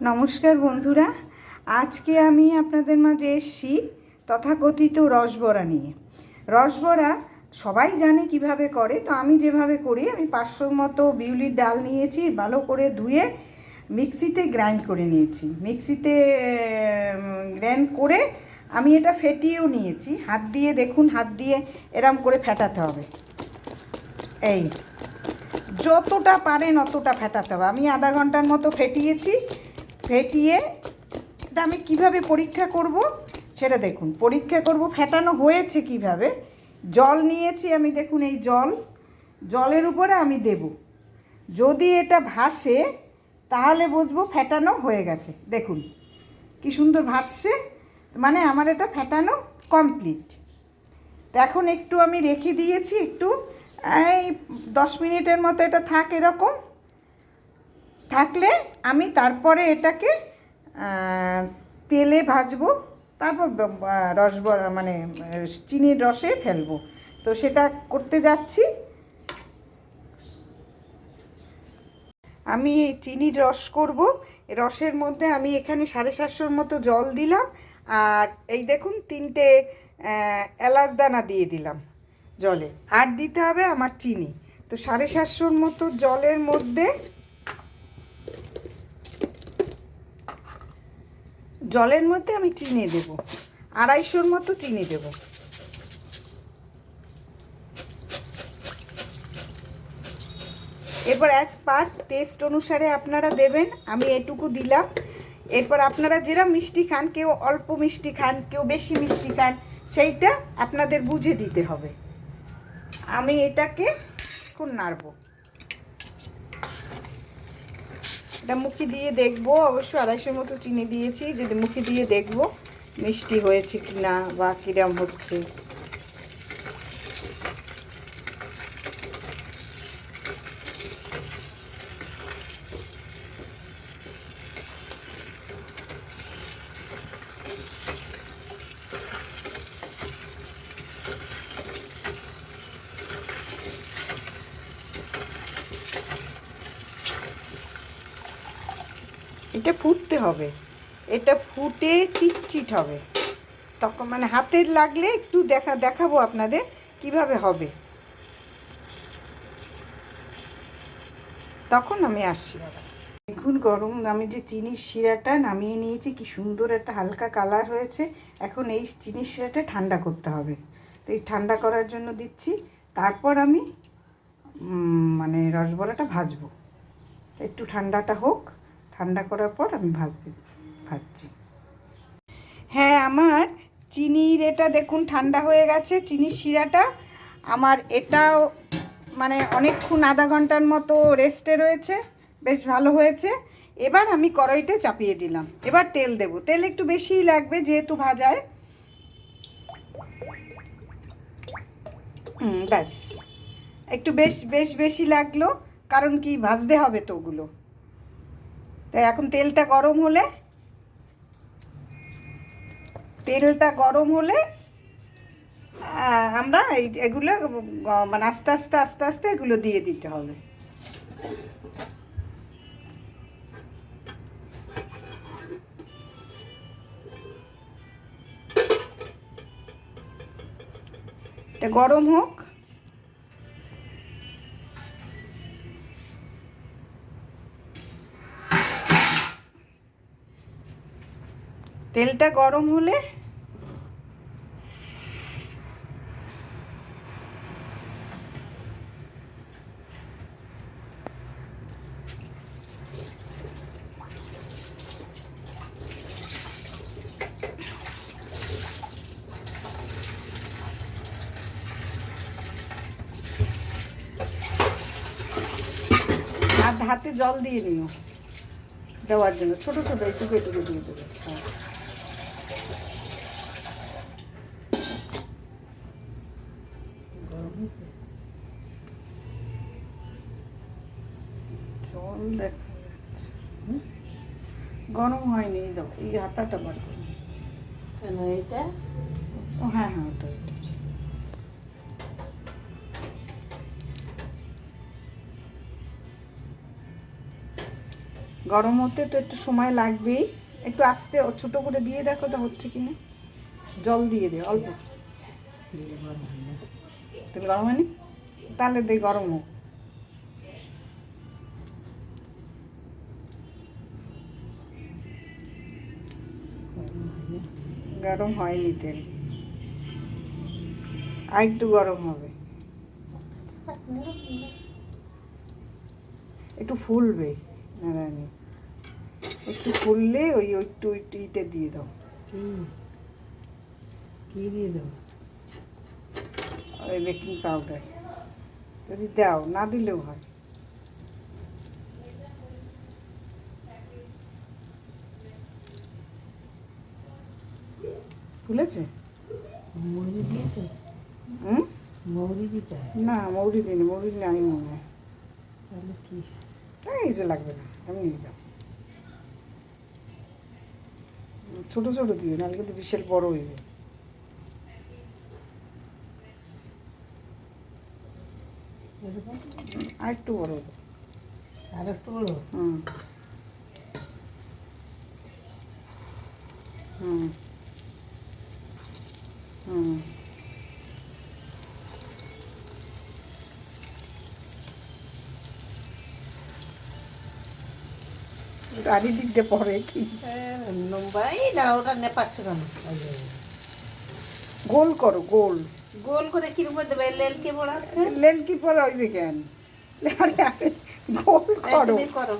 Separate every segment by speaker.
Speaker 1: নমস্কার বন্ধুরা, আজকে আমি আপনাদের মাঝে এসছি তথাকথিত রসবড়া নিয়ে। রসবড়া সবাই জানে কীভাবে করে, তো আমি যেভাবে করি, আমি পাঁচশোর মতো বিউলির ডাল নিয়েছি, ভালো করে ধুয়ে মিক্সিতে গ্রাইন্ড করে নিয়েছি। মিক্সিতে গ্রাইন্ড করে আমি এটা ফেটিয়েও নিয়েছি। হাত দিয়ে দেখুন, হাত দিয়ে এরম করে ফেটাতে হবে। এই, যতটা পারেন অতটা ফেটাতে হবে। আমি আধা ঘণ্টার মতো ফেটিয়েছি। ফেটিয়ে এটা আমি কীভাবে পরীক্ষা করব সেটা দেখুন। পরীক্ষা করব, ফেটানো হয়েছে কীভাবে? জল নিয়েছি আমি, দেখুন এই জল। জলের উপরে আমি দেব। যদি এটা ভাসে, তাহলে বুঝব ফেটানো হয়ে গেছে। দেখুন, কি সুন্দর ভাসছে। মানে আমার এটা ফেটানো কমপ্লিট। এখন একটু আমি রেখে দিয়েছি একটু। এই দশ মিনিটের মতো এটা থাক এরকম। থাকলে আমি তারপরে এটাকে তেলে ভাজবো, তারপর রস মানে চিনির রসে ফেলব। তো সেটা করতে যাচ্ছি। আমি এই চিনির রস করব। রসের মধ্যে আমি এখানে সাড়ে সাতশোর মতো জল দিলাম। আর এই দেখুন, তিনটে এলাচ দানা দিয়ে দিলাম জলে। আর দিতে হবে আমার চিনি। তো সাড়ে সাতশোর মতো জলের মধ্যে জলের মধ্যে আমি চিনি দেব। আড়াইশোর মতো চিনি দেব। এরপর অ্যাজ পার টেস্ট অনুসারে আপনারা দেবেন, আমি এটুকু দিলাম। এরপর আপনারা যেরা মিষ্টি খান, কেউ অল্প মিষ্টি খান, কেউ বেশি মিষ্টি খান, সেইটা আপনাদের বুঝে দিতে হবে। আমি এটাকে এখন নাড়বো। এটা মুখি দিয়ে দেখব, অবশ্য আড়াইশোর মতো চিনি দিয়েছি, যদি মুখি দিয়ে দেখব মিষ্টি হয়েছে কি না বা কিরম হচ্ছে। এটা ফুটতে হবে। এটা ফুটে চিটচিট হবে। তখন মানে হাতে লাগলে একটু দেখা, দেখাবো আপনাদের কীভাবে হবে। তখন আমি আসছি আবার। দেখুন গরম, আমি যে চিনির শিরাটা নামিয়ে নিয়েছি, কি সুন্দর একটা হালকা কালার হয়েছে। এখন এই চিনির শিরাটা ঠান্ডা করতে হবে। তো এই ঠান্ডা করার জন্য দিচ্ছি। তারপর আমি মানে রসবড়াটা ভাজবো। একটু ঠান্ডাটা হোক। ঠান্ডা করার পর আমি ভাজতে, ভাজছি। হ্যাঁ আমার চিনির এটা দেখুন ঠান্ডা হয়ে গেছে, চিনির শিরাটা। আমার এটাও মানে অনেকক্ষণ আধা ঘণ্টার মতো রেস্টে রয়েছে, বেশ ভালো হয়েছে। এবার আমি কড়াইতে চাপিয়ে দিলাম। এবার তেল দেব। তেল একটু বেশিই লাগবে যেহেতু ভাজায়। হুম, ব্যাস। একটু বেশ বেশ বেশি লাগল, কারণ কি ভাজতে হবে তো ওগুলো। তাই এখন তেলটা গরম হলে, তেলটা গরম হলে আমরা এগুলো মানে আস্তে আস্তে আস্তে আস্তে এগুলো দিয়ে দিতে হবে। এটা গরম হোক। তেলটা গরম হলে আর হাতে জল দিয়ে নিও দেওয়ার জন্য, ছোট ছোট এটুকু এটুকু দিয়ে দেবে হ্যাঁ জল দেখা যাচ্ছে? গরম হয়নি এই দাও এই হাতাটা বার করো।
Speaker 2: কেন এটা
Speaker 1: ও হ্যাঁ হ্যাঁ ওটা ওটা। গরম হতে তো একটু সময় লাগবেই। একটু আস্তে ও ছোটো করে দিয়ে দেখো তো হচ্ছে কি না। জল দিয়ে দে অল্প। তুমি গরম হয়নি? তাহলে দে গরম হোক। গরম হয়নি তেল। আর একটু গরম হবে। একটু ফুলবে নারায়ণী। একটু ফুললে ওই একটু একটু ইটে দিয়ে দাও।
Speaker 2: কি? কি দিয়ে দাও?
Speaker 1: ওই বেকিং পাউডার যদি দাও না দিলেও হয়। ফুলেছে
Speaker 2: মৌরি দিয়েছে?
Speaker 1: হুম?
Speaker 2: মৌরি দিতে
Speaker 1: না মৌরি দিন মৌরি নাই মনে হয়
Speaker 2: তাহলে কি?
Speaker 1: কিছু লাগবে না এমনি দাও ছোট ছোট দিও নাহলে কিন্তু বিশাল বড় হইবে আর একটু বড় দাও
Speaker 2: আর একটু বড়
Speaker 1: হুম। হুম। হুম। চারিদিক দিয়ে পড়ে কি
Speaker 2: নম্বাই না ওটা নেপাচ্ছ কেন ওই
Speaker 1: গোল করো গোল।
Speaker 2: গোল করে কিরম করে দেবে? লেলকে পড়াচ্ছে
Speaker 1: লেল কি পরে হইবে কেন? গোল করো।
Speaker 2: করো।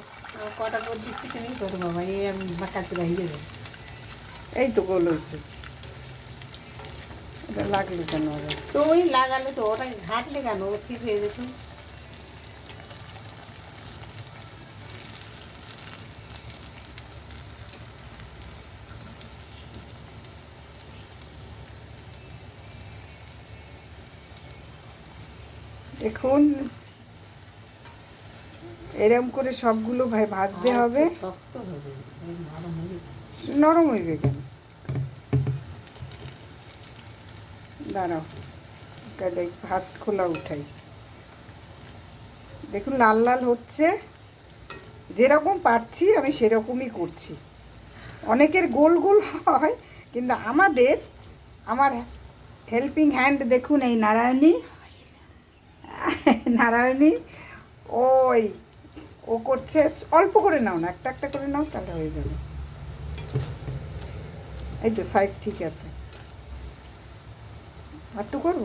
Speaker 2: কটা করে দিচ্ছি তুমি করো বাবা। এই আমি বাঁকাতে
Speaker 1: এই তো গোল হয়েছে। লাগল কেন?
Speaker 2: তুমি লাগালে তো ওটাকে ঘাটলে কেন ও ঠিক হয়ে যেত
Speaker 1: দেখুন এরম করে সবগুলো ভাই ভাজতে হবে
Speaker 2: নরম হয়ে যাবে।
Speaker 1: দাঁড়াও। তাহলে ফার্স্ট খোলা উঠাই। দেখুন, লাল লাল হচ্ছে। যেরকম পারছি, আমি সেরকমই করছি। অনেকের গোল গোল হয়, কিন্তু আমাদের, আমার হেল্পিং হ্যান্ড দেখুন, এই নারায়ণী। নারায়ণী, ওই, ও করছে, অল্প করে নাও না, একটা একটা করে নাও, তাহলে হয়ে যাবে। এই তো সাইজ ঠিক আছে। আর তো করব?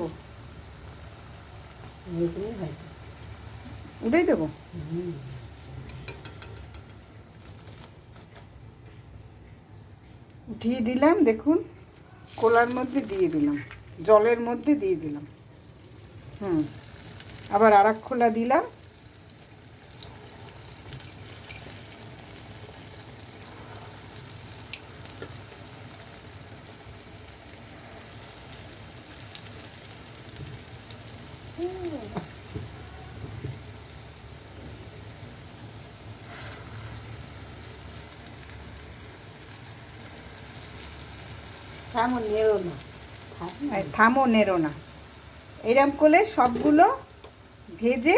Speaker 1: উঠেই দেবো? উঠিয়ে দিলাম, দেখুন, কোলার মধ্যে দিয়ে দিলাম, জলের মধ্যে দিয়ে দিলাম। হুম, আবার আর খোলা দিলাম।
Speaker 2: তেমন নেরো না।
Speaker 1: থামো না। এরম করলে সবগুলো ভেজে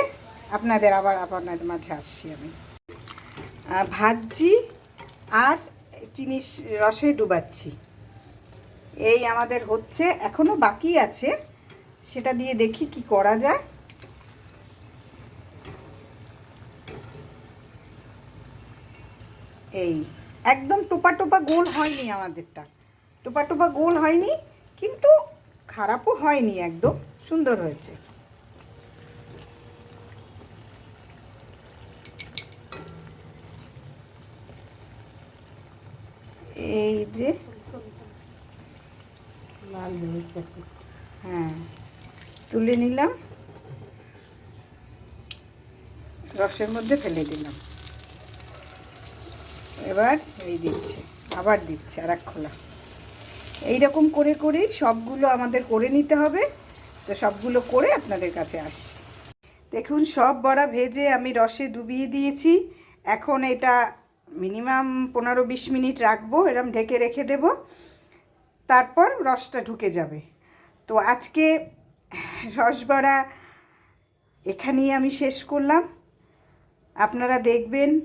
Speaker 1: আপনাদের আবার আপনাদের মাঝে আসছি আমি। ভাজছি আর চিনি রসে ডুবাচ্ছি। এই আমাদের হচ্ছে, এখনও বাকি আছে। সেটা দিয়ে দেখি কি করা যায়। এই একদম টোপা টোপা গোল হয়নি আমাদেরটা। টোপা টোপা গোল হয়নি কিন্তু খারাপও হয়নি একদম সুন্দর হয়েছে। এই যে
Speaker 2: লাল হয়েছে।
Speaker 1: হ্যাঁ। তুলে নিলাম। রসের মধ্যে ফেলে দিলাম। এবার এই দিচ্ছে, আবার দিচ্ছে আর এক খোলা। এইরকম করে করেই সবগুলো আমাদের করে নিতে হবে। তো সবগুলো করে আপনাদের কাছে আসছি। দেখুন, সব বড়া ভেজে আমি রসে ডুবিয়ে দিয়েছি। এখন এটা মিনিমাম পনেরো বিশ মিনিট রাখব, এরম ঢেকে রেখে দেব। তারপর রসটা ঢুকে যাবে। তো আজকে রসবড়া এখানেই আমি শেষ করলাম। আপনারা দেখবেন,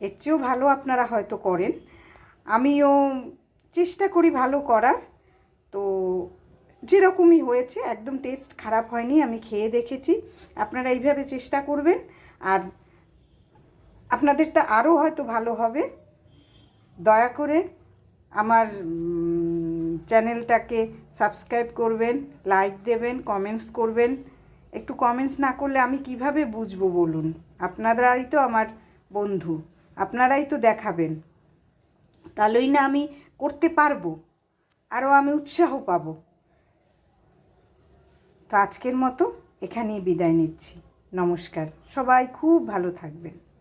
Speaker 1: এর চেয়েও ভালো আপনারা হয়তো করেন। আমিও চেষ্টা করি ভালো করার। তো যেরকমই হয়েছে, একদম টেস্ট খারাপ হয়নি, আমি খেয়ে দেখেছি। আপনারা এইভাবে চেষ্টা করবেন। আর আপনাদেরটা আরও হয়তো ভালো হবে। দয়া করে আমার চ্যানেলটাকে সাবস্ক্রাইব করবেন, লাইক দেবেন, কমেন্টস করবেন। একটু কমেন্টস না করলে আমি কীভাবে বুঝব বলুন? আপনারাই তো আমার বন্ধু, আপনারাই তো দেখাবেন। তাহলেই না আমি করতে পারব, আরও আমি উৎসাহ পাবো। তো আজকের মতো এখানেই বিদায় নিচ্ছি। নমস্কার, সবাই খুব ভালো থাকবেন।